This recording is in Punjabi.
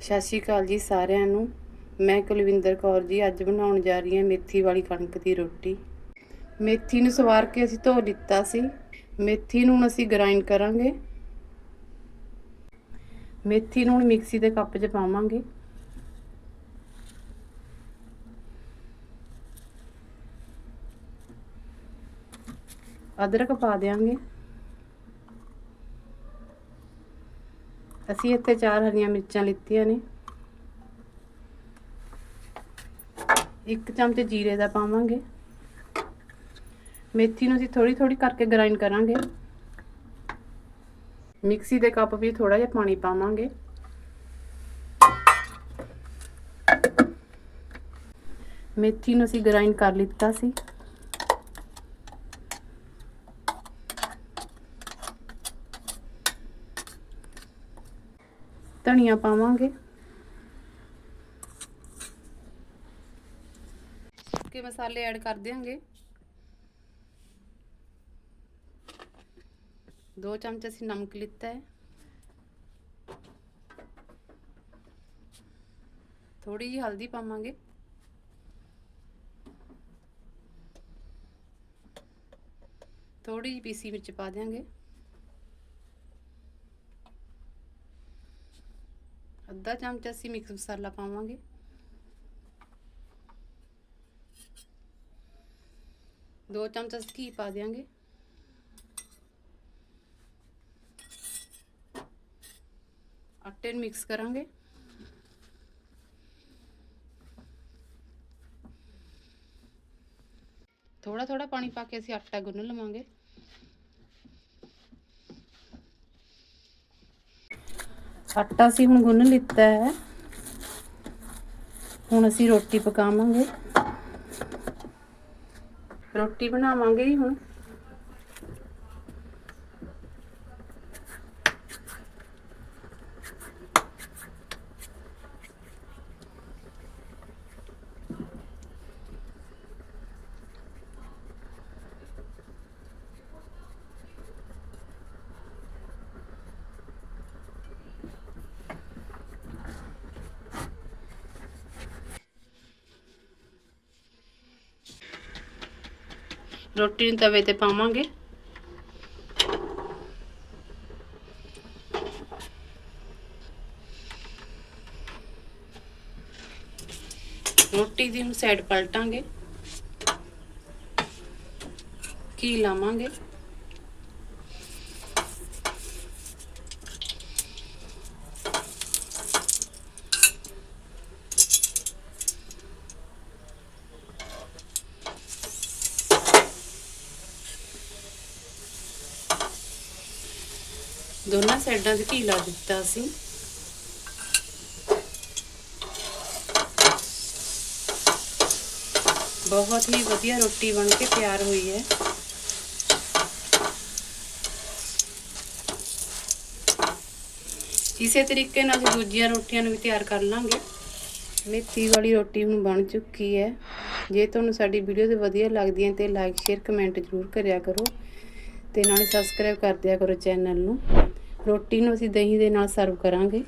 ਸਤਿ ਸ਼੍ਰੀ ਅਕਾਲ ਜੀ ਸਾਰਿਆਂ ਨੂੰ। ਮੈਂ ਕੁਲਵਿੰਦਰ ਕੌਰ ਜੀ, ਅੱਜ ਬਣਾਉਣ ਜਾ ਰਹੀ ਹਾਂ ਮੇਥੀ ਵਾਲੀ ਕਣਕ ਦੀ ਰੋਟੀ। ਮੇਥੀ ਨੂੰ ਸਵਾਰ ਕੇ ਅਸੀਂ ਧੋ ਦਿੱਤਾ ਸੀ। ਮੇਥੀ ਨੂੰ ਹੁਣ ਅਸੀਂ ਗ੍ਰਾਈਂਡ ਕਰਾਂਗੇ। ਮੇਥੀ ਨੂੰ ਹੁਣ ਮਿਕਸੀ ਦੇ ਕੱਪ 'ਚ ਪਾਵਾਂਗੇ। ਅਦਰਕ ਪਾ ਦਿਆਂਗੇ। ਅਸੀਂ ਇੱਥੇ ਚਾਰ ਹਰੀਆਂ ਮਿਰਚਾਂ ਲਿੱਤੀਆਂ ਨੇ। ਇੱਕ ਚਮਚ ਜੀਰੇ ਦਾ ਪਾਵਾਂਗੇ। ਮੇਥੀ ਨੂੰ ਅਸੀਂ ਥੋੜੀ ਥੋੜੀ ਕਰਕੇ ਗ੍ਰਾਈਂਡ ਕਰਾਂਗੇ। ਮਿਕਸੀ ਦੇ ਕੱਪ ਵਿੱਚ ਥੋੜਾ ਜਿਹਾ ਪਾਣੀ ਪਾਵਾਂਗੇ। ਮੇਥੀ ਨੂੰ ਅਸੀਂ ਗ੍ਰਾਈਂਡ ਕਰ ਲਿੱਤਾ ਸੀ। ਧਨੀਆ ਪਾਵਾਂਗੇ। ਸੁੱਕੇ ਮਸਾਲੇ ਐਡ ਕਰ ਦਿਆਂਗੇ। ਦੋ ਚਮਚ ਅਸੀਂ ਨਮਕ ਲਿੱਤਾ ਹੈ। ਥੋੜੀ ਜਿਹੀ ਹਲਦੀ ਪਾਵਾਂਗੇ। ਥੋੜੀ ਜਿਹੀ ਪੀਸੀ ਮਿਰਚ ਪਾ ਦਿਆਂਗੇ। ਅੱਧਾ ਚਮਚ ਅਸੀਂ ਮਿਕਸ ਮਸਾਲਾ ਪਾਵਾਂਗੇ ਦੋ ਚਮਚ ਅਸੀਂ ਘੀ ਪਾ ਦਿਆਂਗੇ ਆਟੇ ਨੂੰ ਮਿਕਸ ਕਰਾਂਗੇ ਥੋੜਾ ਥੋੜਾ ਪਾਣੀ ਪਾ ਕੇ ਅਸੀਂ ਆਟਾ ਗੁੰਨ ਲਵਾਂਗੇ ਆਟਾ ਅਸੀਂ ਹੁਣ ਗੁੰਨ ਲਿੱਤਾ ਹੈ। ਹੁਣ ਅਸੀਂ ਰੋਟੀ ਪਕਾਵਾਂਗੇ। ਰੋਟੀ ਬਣਾਵਾਂਗੇ ਹੁਣ। ਰੋਟੀ ਨੂੰ ਤਵੇ ਤੇ ਪਾਵਾਂਗੇ। ਰੋਟੀ ਦੀ ਨੂੰ ਸਾਈਡ ਪਲਟਾਂਗੇ। ਕੀ ਲਾਵਾਂਗੇ? ਦੋਨਾਂ ਸਾਈਡਾਂ ਤੇ ਘੀ ਲਾ ਦਿੱਤਾ ਅਸੀਂ ਬਹੁਤ ਹੀ ਵਧੀਆ ਰੋਟੀ ਬਣ ਕੇ ਤਿਆਰ ਹੋਈ ਹੈ। ਇਸੇ ਤਰੀਕੇ ਨਾਲ ਅਸੀਂ ਦੂਜੀਆਂ ਰੋਟੀਆਂ ਨੂੰ ਵੀ ਤਿਆਰ ਕਰ ਲਾਂਗੇ। ਮੇਥੀ ਵਾਲੀ ਰੋਟੀ ਹੁਣ ਬਣ ਚੁੱਕੀ ਹੈ। ਜੇ ਤੁਹਾਨੂੰ ਸਾਡੀ ਵੀਡੀਓ ਤੇ ਵਧੀਆ ਲੱਗਦੀ ਹੈ ਤੇ ਲਾਈਕ ਸ਼ੇਅਰ ਕਮੈਂਟ ਜ਼ਰੂਰ ਕਰਿਆ ਕਰੋ। ਤੇ ਨਾਲੇ ਸਬਸਕ੍ਰਾਈਬ ਕਰ ਦਿਆ ਕਰੋ ਚੈਨਲ ਨੂੰ। ਰੋਟੀ ਨੂੰ ਅਸੀਂ ਦਹੀਂ ਦੇ ਨਾਲ ਸਰਵ ਕਰਾਂਗੇ।